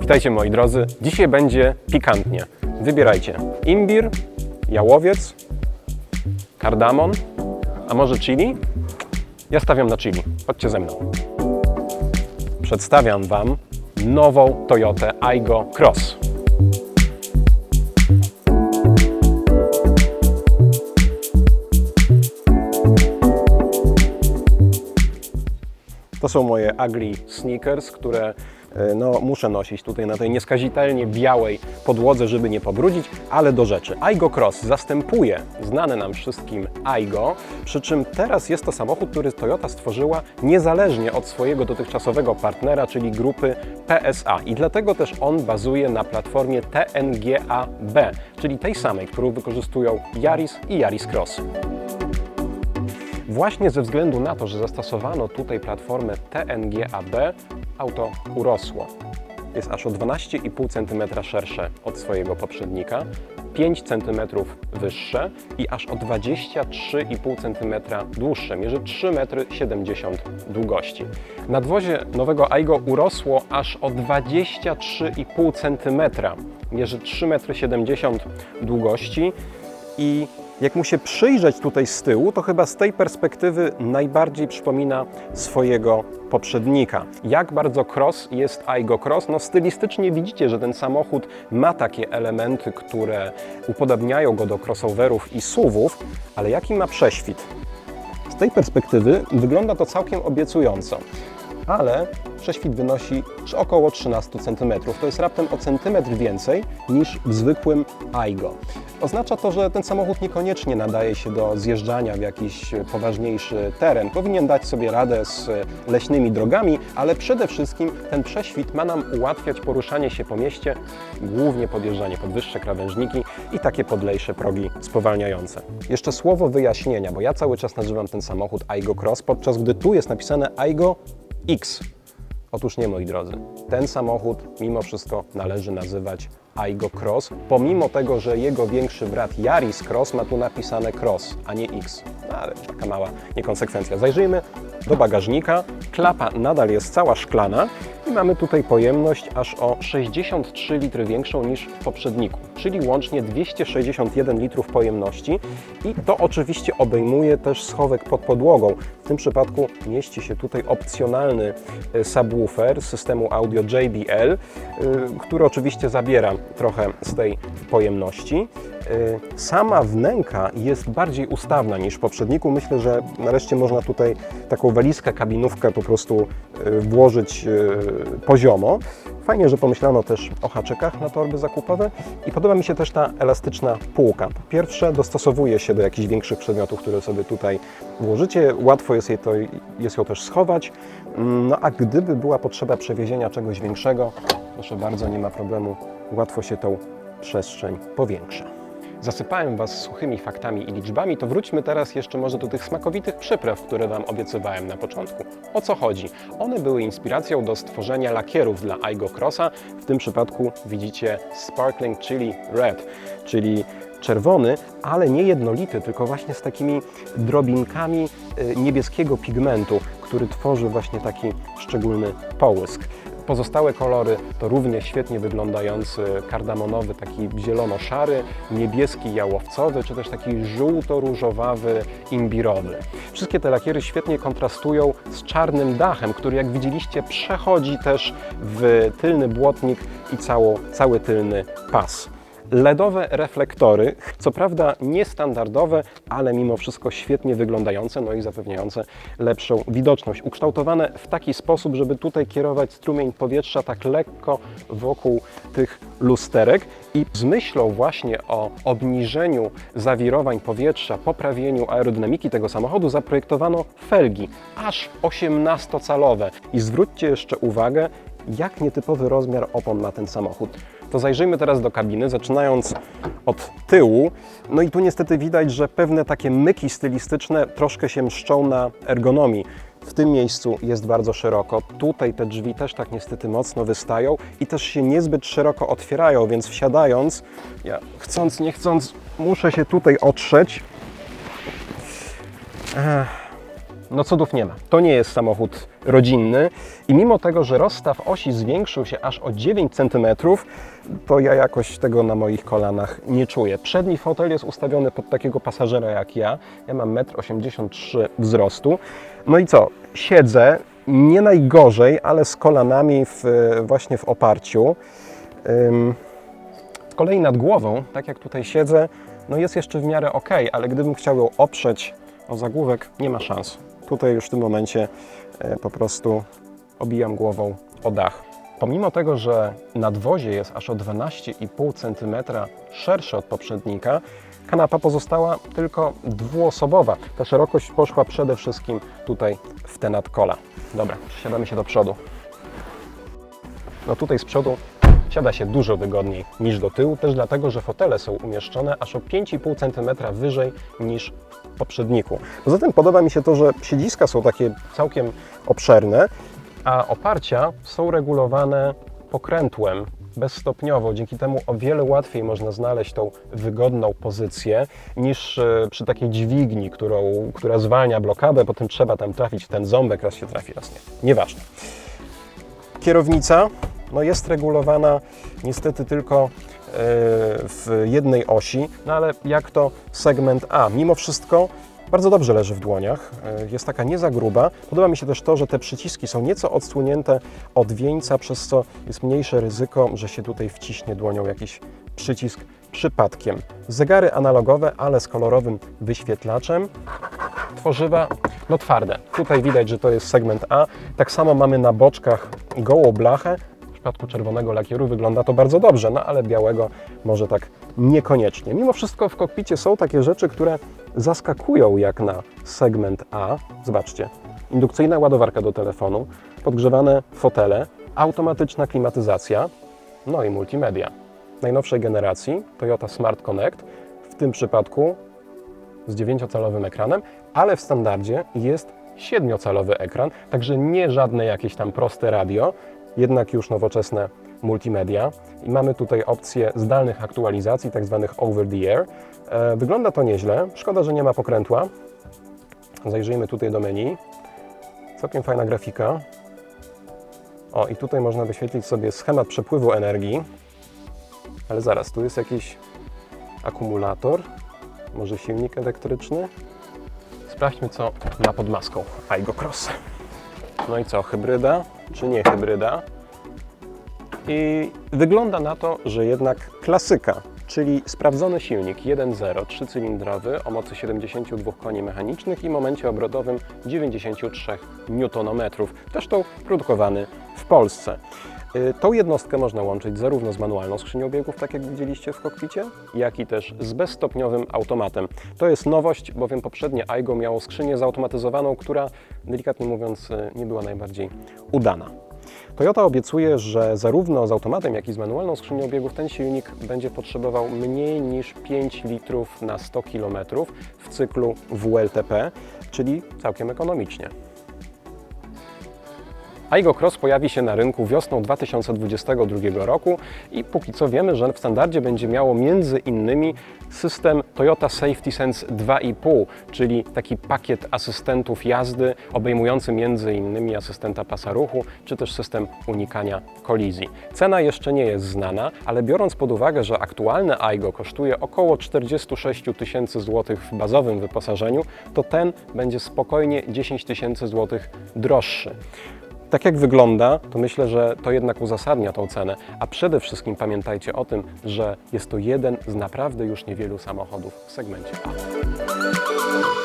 Witajcie moi drodzy. Dzisiaj będzie pikantnie. Wybierajcie imbir, jałowiec, kardamon, a może chili? Ja stawiam na chili. Chodźcie ze mną. Przedstawiam Wam nową Toyotę Aygo Cross. To są moje ugly sneakers, które no, muszę nosić tutaj na tej nieskazitelnie białej podłodze, żeby nie pobrudzić, ale do rzeczy. Aigo Cross zastępuje znany nam wszystkim Aigo, przy czym teraz jest to samochód, który Toyota stworzyła niezależnie od swojego dotychczasowego partnera, czyli grupy PSA i dlatego też on bazuje na platformie TNGA-B, czyli tej samej, którą wykorzystują Yaris i Yaris Cross. Właśnie ze względu na to, że zastosowano tutaj platformę TNGA-B, auto urosło. Jest aż o 12,5 cm szersze od swojego poprzednika, 5 cm wyższe i aż o 23,5 cm dłuższe, mierzy 3,70 m długości. Nadwozie nowego Aigo urosło aż o 23,5 cm, mierzy 3,70 m długości i jak mu się przyjrzeć tutaj z tyłu, to chyba z tej perspektywy najbardziej przypomina swojego poprzednika. Jak bardzo cross jest Aigo Cross? No stylistycznie widzicie, że ten samochód ma takie elementy, które upodabniają go do crossoverów i SUVów, ale jaki ma prześwit? Z tej perspektywy wygląda to całkiem obiecująco, ale prześwit wynosi około 13 cm. To jest raptem o centymetr więcej niż w zwykłym Aigo. Oznacza to, że ten samochód niekoniecznie nadaje się do zjeżdżania w jakiś poważniejszy teren. Powinien dać sobie radę z leśnymi drogami, ale przede wszystkim ten prześwit ma nam ułatwiać poruszanie się po mieście, głównie podjeżdżanie pod wyższe krawężniki i takie podlejsze progi spowalniające. Jeszcze słowo wyjaśnienia, bo ja cały czas nazywam ten samochód Aigo Cross, podczas gdy tu jest napisane Aigo X. Otóż nie, moi drodzy. Ten samochód mimo wszystko należy nazywać Aigo Cross, pomimo tego, że jego większy brat Yaris Cross ma tu napisane Cross, a nie X. No, ale taka mała niekonsekwencja. Zajrzyjmy do bagażnika. Klapa nadal jest cała szklana i mamy tutaj pojemność aż o 63 litry większą niż w poprzedniku, czyli łącznie 261 litrów pojemności i to oczywiście obejmuje też schowek pod podłogą. W tym przypadku mieści się tutaj opcjonalny e, subwoofer systemu audio JBL, y, który oczywiście zabiera trochę z tej pojemności. Y, Sama wnęka jest bardziej ustawna niż w poprzedniku. Myślę, że nareszcie można tutaj taką walizkę, kabinówkę po prostu włożyć poziomo. Fajnie, że pomyślano też o haczykach na torby zakupowe i podoba mi się też ta elastyczna półka. Po pierwsze, dostosowuje się do jakichś większych przedmiotów, które sobie tutaj włożycie. Łatwo jest, jej to, jest ją też schować. Mm, No a gdyby była potrzeba przewiezienia czegoś większego, proszę bardzo, nie ma problemu. Łatwo się tą przestrzeń powiększa. Zasypałem Was suchymi faktami i liczbami, to wróćmy teraz jeszcze może do tych smakowitych przypraw, które Wam obiecywałem na początku. O co chodzi? One były inspiracją do stworzenia lakierów dla Aigo Crossa. W tym przypadku widzicie Sparkling Chili Red, czyli czerwony, ale nie jednolity, tylko właśnie z takimi drobinkami y, niebieskiego pigmentu, który tworzy właśnie taki szczególny połysk. Pozostałe kolory to równie świetnie wyglądający kardamonowy, taki zielono-szary, niebieski jałowcowy, czy też taki żółto-różowawy, imbirowy. Wszystkie te lakiery świetnie kontrastują z czarnym dachem, który jak widzieliście przechodzi też w tylny błotnik i cało, cały tylny pas. LEDowe reflektory, co prawda niestandardowe, ale mimo wszystko świetnie wyglądające, no i zapewniające lepszą widoczność. Ukształtowane w taki sposób, żeby tutaj kierować strumień powietrza tak lekko wokół tych lusterek i z myślą właśnie o obniżeniu zawirowań powietrza, poprawieniu aerodynamiki tego samochodu zaprojektowano felgi, aż 18-calowe. I zwróćcie jeszcze uwagę, jak nietypowy rozmiar opon ma ten samochód. To zajrzyjmy teraz do kabiny, zaczynając od tyłu. No i tu niestety widać, że pewne takie myki stylistyczne troszkę się mszczą na ergonomii. W tym miejscu jest bardzo szeroko. Tutaj te drzwi też tak niestety mocno wystają i też się niezbyt szeroko otwierają, więc wsiadając, ja chcąc, nie chcąc, muszę się tutaj otrzeć. Ech. No cudów nie ma. To nie jest samochód rodzinny i mimo tego, że rozstaw osi zwiększył się aż o 9 cm, to ja jakoś tego na moich kolanach nie czuję. Przedni fotel jest ustawiony pod takiego pasażera jak ja. Ja mam 1,83 m wzrostu. No i co? Siedzę nie najgorzej, ale z kolanami w, właśnie w oparciu. Z kolei nad głową, tak jak tutaj siedzę, no jest jeszcze w miarę ok, ale gdybym chciał ją oprzeć o zagłówek, nie ma szans. Tutaj już w tym momencie e, po prostu obijam głową o dach. Pomimo tego, że nadwozie jest aż o 12,5 cm szersze od poprzednika, kanapa pozostała tylko dwuosobowa. Ta szerokość poszła przede wszystkim tutaj w te nadkola. Dobra, przesiadamy się do przodu. No tutaj z przodu siada się dużo wygodniej niż do tyłu, też dlatego, że fotele są umieszczone aż o 5,5 cm wyżej niż poprzedniku. Poza tym podoba mi się to, że siedziska są takie całkiem obszerne, a oparcia są regulowane pokrętłem bezstopniowo. Dzięki temu o wiele łatwiej można znaleźć tą wygodną pozycję niż e, przy takiej dźwigni, którą, która zwalnia blokadę, potem trzeba tam trafić w ten ząbek, raz się trafi, raz nie. Nieważne. Kierownica no jest regulowana niestety tylko w jednej osi, no ale jak to segment A. Mimo wszystko bardzo dobrze leży w dłoniach, e, jest taka nie za gruba. Podoba mi się też to, że te przyciski są nieco odsłonięte od wieńca, przez co jest mniejsze ryzyko, że się tutaj wciśnie dłonią jakiś przycisk przypadkiem. Zegary analogowe, ale z kolorowym wyświetlaczem. Tworzywa no twarde. Tutaj widać, że to jest segment A. Tak samo mamy na boczkach gołą blachę. Przypadku czerwonego lakieru wygląda to bardzo dobrze, no ale białego może tak niekoniecznie. Mimo wszystko w kokpicie są takie rzeczy, które zaskakują jak na segment A. Zobaczcie, indukcyjna ładowarka do telefonu, podgrzewane fotele, automatyczna klimatyzacja, no i multimedia. Najnowszej generacji Toyota Smart Connect, w tym przypadku z 9-calowym ekranem, ale w standardzie jest 7-calowy ekran, także nie żadne jakieś tam proste radio, jednak już nowoczesne multimedia. I mamy tutaj opcję zdalnych aktualizacji, tak zwanych over the air. E, Wygląda to nieźle, szkoda, że nie ma pokrętła. Zajrzyjmy tutaj do menu. Całkiem fajna grafika. O, i tutaj można wyświetlić sobie schemat przepływu energii. Ale zaraz, tu jest jakiś akumulator, może silnik elektryczny. Sprawdźmy, co ma pod maską Aigo Cross. No i co, hybryda czy nie hybryda? I wygląda na to, że jednak klasyka, czyli sprawdzony silnik 1.0 trzycylindrowy o mocy 72 koni mechanicznych i momencie obrotowym 93 Nm, zresztą produkowany w Polsce. Y, Tą jednostkę można łączyć zarówno z manualną skrzynią biegów, tak jak widzieliście w kokpicie, jak i też z bezstopniowym automatem. To jest nowość, bowiem poprzednie Aigo miało skrzynię zautomatyzowaną, która delikatnie mówiąc y, nie była najbardziej udana. Toyota obiecuje, że zarówno z automatem, jak i z manualną skrzynią biegów ten silnik będzie potrzebował mniej niż 5 litrów na 100 km w cyklu WLTP, czyli całkiem ekonomicznie. Aigo Cross pojawi się na rynku wiosną 2022 roku i póki co wiemy, że w standardzie będzie miało między innymi system Toyota Safety Sense 2,5, czyli taki pakiet asystentów jazdy obejmujący między innymi asystenta pasa ruchu, czy też system unikania kolizji. Cena jeszcze nie jest znana, ale biorąc pod uwagę, że aktualne Aigo kosztuje około 46 tysięcy złotych w bazowym wyposażeniu, to ten będzie spokojnie 10 tysięcy złotych droższy tak jak wygląda, to myślę, że to jednak uzasadnia tą cenę. A przede wszystkim pamiętajcie o tym, że jest to jeden z naprawdę już niewielu samochodów w segmencie A.